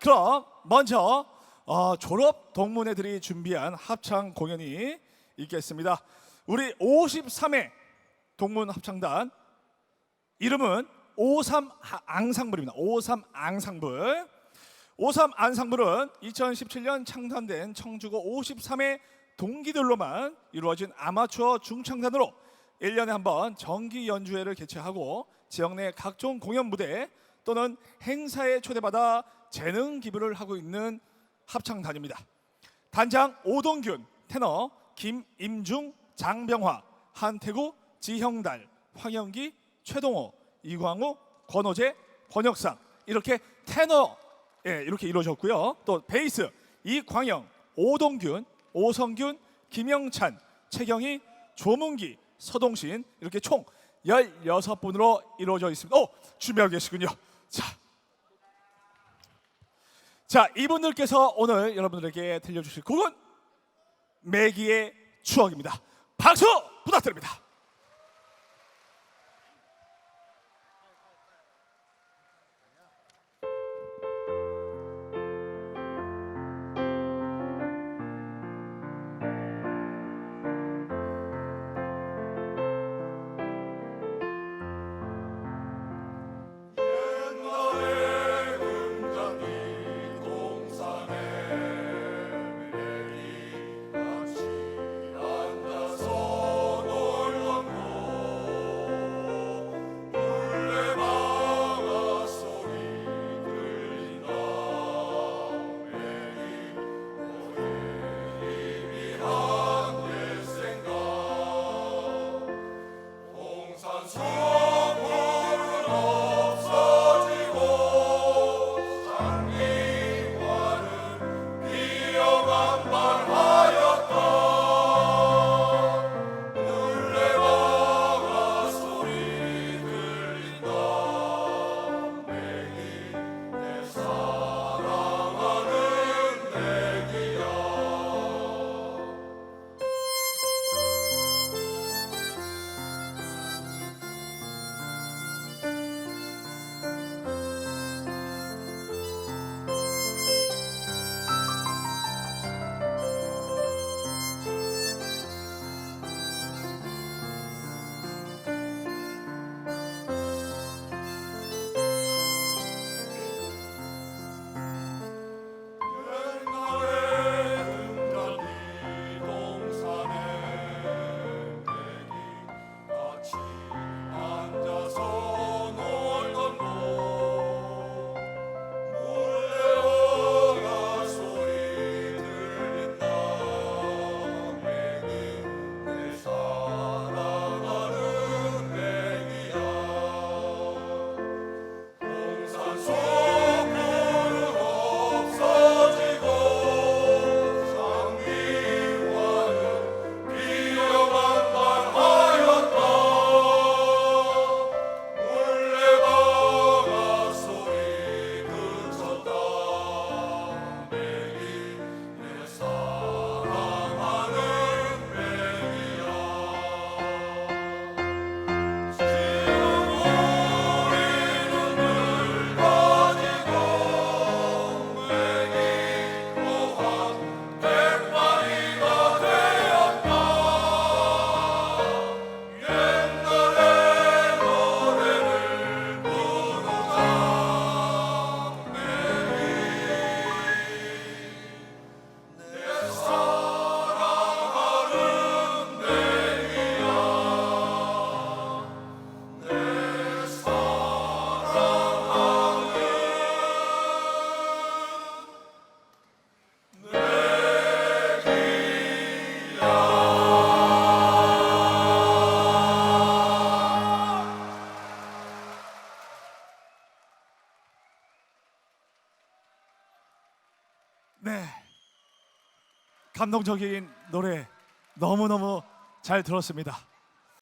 그럼 먼저 어, 졸업 동문회들이 준비한 합창 공연이 있겠습니다. 우리 53회 동문 합창단 이름은 53 앙상블입니다. 53 앙상블. 53 앙상블은 2017년 창단된 청주고 53회 동기들로만 이루어진 아마추어 중창단으로 1년에 한 번 정기 연주회를 개최하고 지역 내 각종 공연 무대 또는 행사에 초대받아 재능 기부를 하고 있는 합창단입니다. 단장 오동균, 테너 김임중, 장병화, 한태구, 지형달, 황영기, 최동호, 이광우, 권호재, 권혁상 이렇게 테너 예, 이렇게 이루어졌고요. 또 베이스 이광영, 오동균, 오성균, 김영찬, 최경희, 조문기, 서동신 이렇게 총 16분으로 이루어져 있습니다. 오, 준비하고 계시군요. 자. 자, 이분들께서 오늘 여러분들에게 들려주실 곡은 매기의 추억입니다. 박수 부탁드립니다. 동산 네. 감동적인 노래 너무너무 잘 들었습니다.